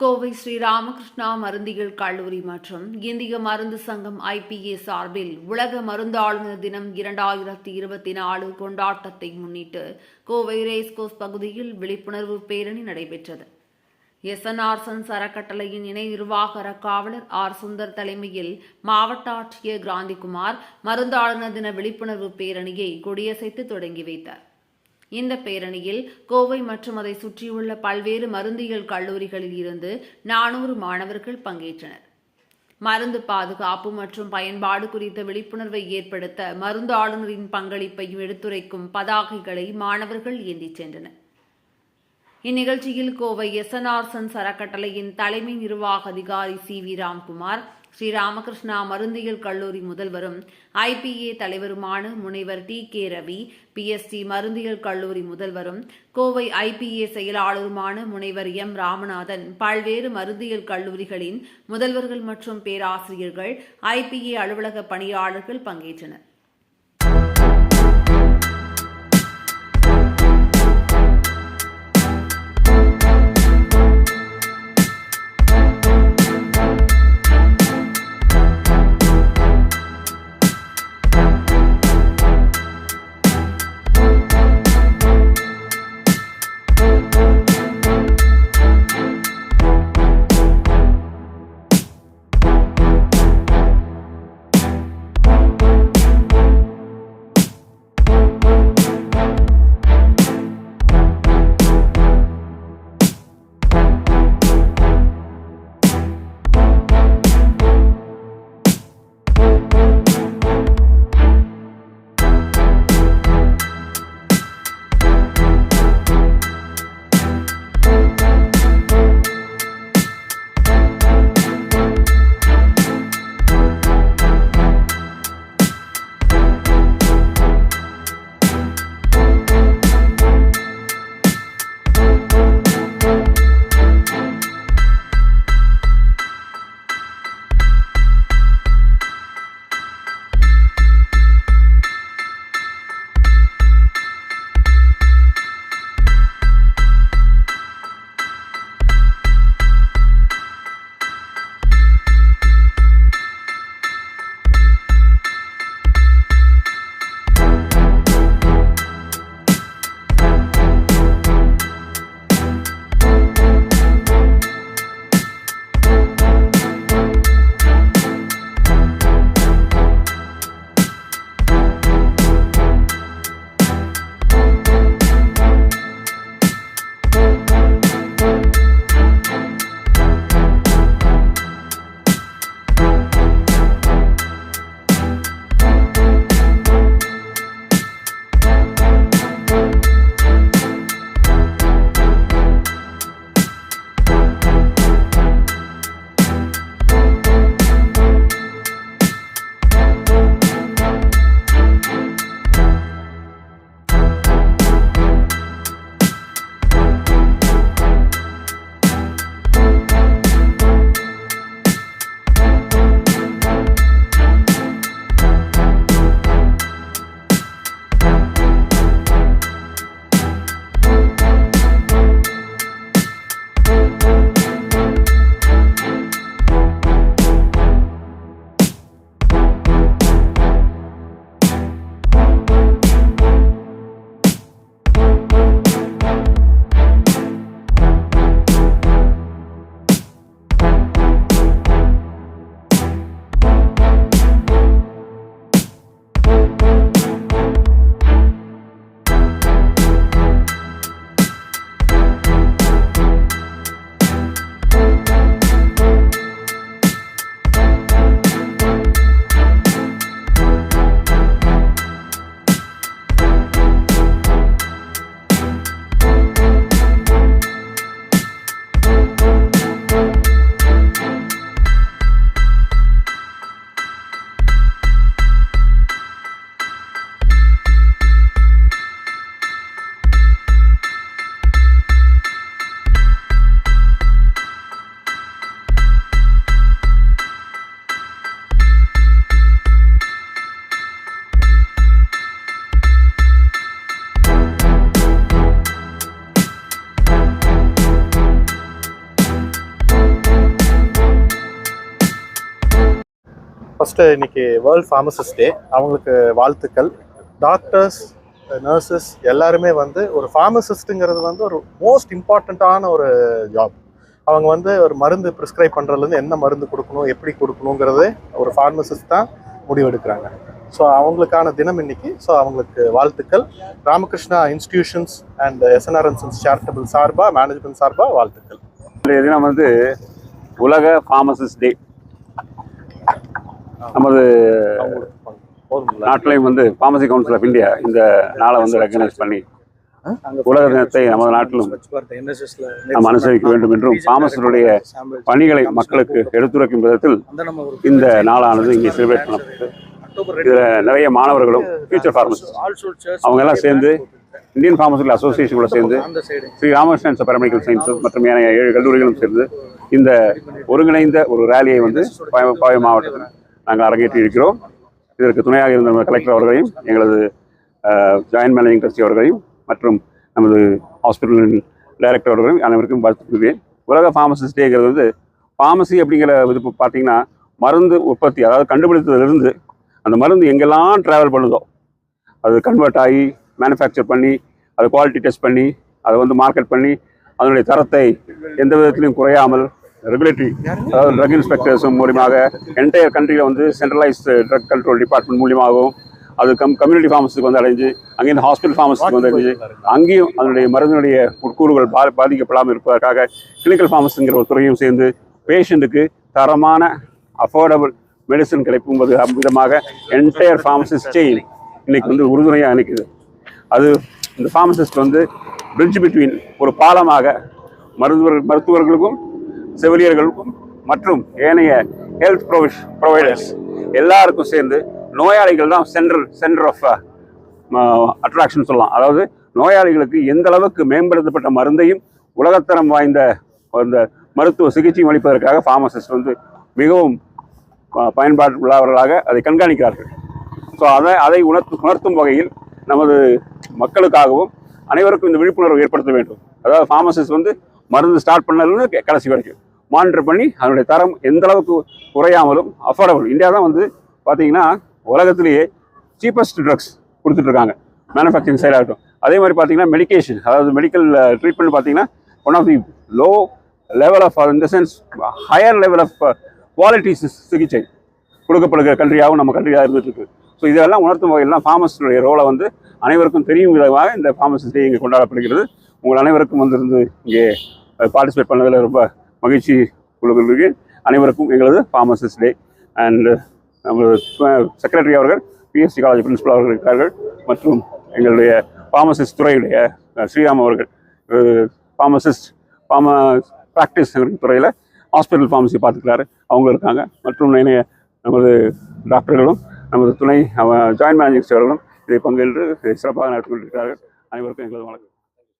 கோவை ஸ்ரீ ராமகிருஷ்ணா மருந்தியல் கல்லூரி மற்றும் இந்திய மருந்து சங்கம் ஐபிஏ சார்பில் உலக மருந்தாளுநர் தினம் இரண்டாயிரத்தி இருபத்தி நாலு கொண்டாட்டத்தை முன்னிட்டு கோவை ரேஸ்கோஸ் பகுதியில் விழிப்புணர்வு பேரணி நடைபெற்றது. எஸ்என்ஆர் சன்ஸ் அறக்கட்டளையின் இணை நிர்வாக காவலர் ஆர் சுந்தர் தலைமையில் மாவட்ட ஆட்சியர் கிராந்திகுமார் மருந்தாளுநர் தின விழிப்புணர்வு பேரணியை கொடியசைத்து தொடங்கி வைத்தார். இந்த பேரணியில் கோவை மற்றும் அதை சுற்றியுள்ள பல்வேறு மருந்தியல் கல்லூரிகளில் இருந்து நானூறு மாணவர்கள் பங்கேற்றனர். மருந்து பாதுகாப்பு மற்றும் பயன்பாடு குறித்த விழிப்புணர்வை ஏற்படுத்த மருந்து ஆளுநரின் பங்களிப்பையும் எடுத்துரைக்கும் பதாகைகளை மாணவர்கள் ஏந்திச் சென்றனர். இந்நிகழ்ச்சியில் கோவை எஸ்என்ஆர் சரக்கட்டளையின் தலைமை நிர்வாக அதிகாரி சி வி ராம்குமார் ஸ்ரீ ராமகிருஷ்ணா மருந்தியல் கல்லூரி முதல்வரும் ஐபிஏ தலைவருமான முனைவர் டி கே ரவி பிஎஸ்டி மருந்தியல் கல்லூரி முதல்வரும் கோவை ஐபிஏ செயலாளருமான முனைவர் எம் ராமநாதன் பல்வேறு மருந்தியல் கல்லூரிகளின் முதல்வர்கள் மற்றும் பேராசிரியர்கள் ஐபிஏ அலுவலக பணியாளர்கள் பங்கேற்றனர். ஃபஸ்ட்டு இன்றைக்கி வேர்ல்ட் ஃபார்மசிஸ்ட் டே அவங்களுக்கு வாழ்த்துக்கள். டாக்டர்ஸ் நர்சஸ் எல்லாருமே வந்து ஒரு ஃபார்மசிஸ்ட்டுங்கிறது வந்து ஒரு மோஸ்ட் இம்பார்ட்டண்ட்டான ஒரு ஜாப் அவங்க வந்து ஒரு மருந்து ப்ரிஸ்கிரைப் பண்ணுறதுலேருந்து என்ன மருந்து கொடுக்கணும் எப்படி கொடுக்கணுங்கிறது ஒரு ஃபார்மசிஸ்ட் தான் முடிவெடுக்கிறாங்க. ஸோ அவங்களுக்கான தினம் இன்னைக்கு. ஸோ அவங்களுக்கு வாழ்த்துக்கள். Ramakrishna institutions and SNR and sons charitable சார்பாக மேனேஜ்மெண்ட் சார்பாக வாழ்த்துக்கள். இன்றைய தினம் வந்து உலக ஃபார்மசிஸ்ட் டே நமது நாட்டிலையும் வந்து ஃபார்மசி கவுன்சில் ஆஃப் இந்தியா இந்த நாளை வந்து ரெக்கக்னைஸ் பண்ணி உலக தினத்தை நமது நாட்டிலும் நாம் அனுசரிக்க வேண்டும் என்றும் ஃபார்மசிஸ்டுடைய பணிகளை மக்களுக்கு எடுத்துரைக்கும் விதத்தில் இந்த நாளானது இங்கே செலிப்ரேட் பண்ணப்பட்டது. இதில் நிறைய மாணவர்களும் ஃபியூச்சர் ஃபார்மசிஸ்ட் அவங்க எல்லாம் சேர்ந்து இந்தியன் ஃபார்மசிக்கல் அசோசியேஷன் கூட சேர்ந்து ஸ்ரீ ராமகிருஷ்ணன் பேராமெடிக்கல் சயின்சஸ் மற்றும் ஏனைய ஏழு கல்லூரிகளும் சேர்ந்து இந்த ஒருங்கிணைந்த ஒரு ரேலியை வந்து பாய- பாவை மாவட்டத்தில் நாங்கள் அரங்கேற்றி இருக்கிறோம். இதற்கு துணையாக இருந்த கலெக்டர் அவர்களையும் எங்களது ஜாயின்ட் மேனேஜிங் ட்ரஸ்டி அவர்களையும் மற்றும் நமது ஹாஸ்பிட்டலின் டைரக்டர் அவர்களையும் அனைவருக்கும் வாழ்த்துக்கிறேன் உலக ஃபார்மசிஸ்ட் டேங்கிறது வந்து ஃபார்மசி அப்படிங்கிற இது பார்த்தீங்கன்னா மருந்து உற்பத்தி அதாவது கண்டுபிடித்ததுலேருந்து அந்த மருந்து எங்கெல்லாம் ட்ராவல் பண்ணுதோ அது கன்வெர்ட் ஆகி மேனுஃபேக்சர் பண்ணி அதை குவாலிட்டி டெஸ்ட் பண்ணி அதை வந்து மார்க்கெட் பண்ணி அதனுடைய தரத்தை எந்த விதத்திலையும் குறையாமல் ரெகுலேட்டரி அதாவது ட்ரக் இன்ஸ்பெக்டர்ஸ் மூலியமாக என்டையர் கண்ட்ரியில் வந்து சென்ட்ரலைஸ்டு ட்ரக் கண்ட்ரோல் டிபார்ட்மெண்ட் மூலியமாகவும் அது கம் கம்யூனிட்டி ஃபார்மஸுக்கு வந்து அடைஞ்சு அங்கேருந்து ஹாஸ்பிட்டல் ஃபார்மஸுக்கு வந்து அடைஞ்சு அங்கேயும் அதனுடைய மருந்தினுடைய உட்கூறுகள் பா பாதிக்கப்படாமல் இருப்பதற்காக கிளினிக்கல் ஃபார்மஸுங்கிற ஒரு துறையும் சேர்ந்து பேஷண்ட்டுக்கு தரமான அஃபோர்டபுள் மெடிசன் கிடைக்கும் விதமாக என்டையர் ஃபார்மசிஸ்ட் செயின் இன்னைக்கு வந்து உறுதுணையாக நிற்குது அது இந்த ஃபார்மசிஸ்ட் வந்து பிரிட்ஜ் பிட்வீன் ஒரு பாலமாக மருத்துவர் மருத்துவர்களுக்கும் செவிலியர்களுக்கும் மற்றும் ஏனைய ஹெல்த் ப்ரொவிஷ் ப்ரொவைடர்ஸ் எல்லாருக்கும் சேர்ந்து நோயாளிகள் தான் சென்ட்ரல் சென்டர் ஆஃப் அட்ராக்ஷன் சொல்லலாம். அதாவது நோயாளிகளுக்கு எந்த அளவுக்கு மேம்படுத்தப்பட்ட மருந்தையும் உலகத்தரம் வாய்ந்த அந்த மருத்துவ சிகிச்சையும் அளிப்பதற்காக ஃபார்மசிஸ்ட் வந்து மிகவும் ப- பயன்பாடு உள்ளவர்களாக அதை கண்காணிக்கிறார்கள். ஸோ அதை அதை உணர்த்து உணர்த்தும் வகையில் நமது மக்களுக்காகவும் அனைவருக்கும் இந்த விழிப்புணர்வு ஏற்படுத்த வேண்டும். அதாவது ஃபார்மசிஸ்ட் வந்து மருந்து ஸ்டார்ட் பண்ணதுன்னு கடைசி வரைக்கும். மானிட்டர் பண்ணி அதனுடைய தரம் எந்த அளவுக்கு குறையாமலும் அஃபோர்டபுள் இந்தியா தான் வந்து பார்த்தீங்கன்னா உலகத்திலேயே சீப்பஸ்ட் ட்ரக்ஸ் கொடுத்துட்ருக்காங்க. மேனுஃபேக்சரிங் சைட் ஆகட்டும். அதே மாதிரி பார்த்தீங்கன்னா மெடிகேஷன் அதாவது மெடிக்கல் ட்ரீட்மெண்ட் பார்த்தீங்கன்னா one of the low level of இந்த sense higher level of quality சிகிச்சை கொடுக்கப்படுகிற கண்ட்ரியாகவும் நம்ம கண்ட்ரியாக இருந்துட்டு ஸோ இதெல்லாம் உணர்த்தும் வகையில் ஃபார்மசிஸ்டுடைய ரோலை வந்து அனைவருக்கும் தெரியும் விதமாக இந்த ஃபார்மசிஸ்ட் இங்கே கொண்டாடப்படுகிறது. உங்கள் அனைவருக்கும் வந்திருந்து இங்கே uh, பார்ட்டிசிபேட் பண்ணதில் ரொம்ப மகிழ்ச்சி கொள்கிறேன் அனைவருக்கும் எங்களது ஃபார்மசிஸ்ட் டே அண்டு நமது செக்ரட்டரி அவர்கள் பிஎஸ்சி காலேஜ் பிரின்சிபல் அவர்கள் இருக்கிறார்கள் மற்றும் எங்களுடைய ஃபார்மசிஸ்ட் துறையுடைய ஸ்ரீராம் அவர்கள். ஃபார்மசிஸ்ட் ஃபார்ம ப்ராக்டிஸ் துறையில் ஹாஸ்பிட்டல் ஃபார்மசி பார்த்துக்கிறாரு. அவங்க இருக்காங்க. மற்றும் நிறைய நமது டாக்டர்களும் நமது துணை ஜாயின்ட் மேனேஜிங் அவர்களும் இதை பங்கேற்று சிறப்பாக நடத்தி கொண்டிருக்கிறார்கள். அனைவருக்கும் எங்களது வணக்கம்.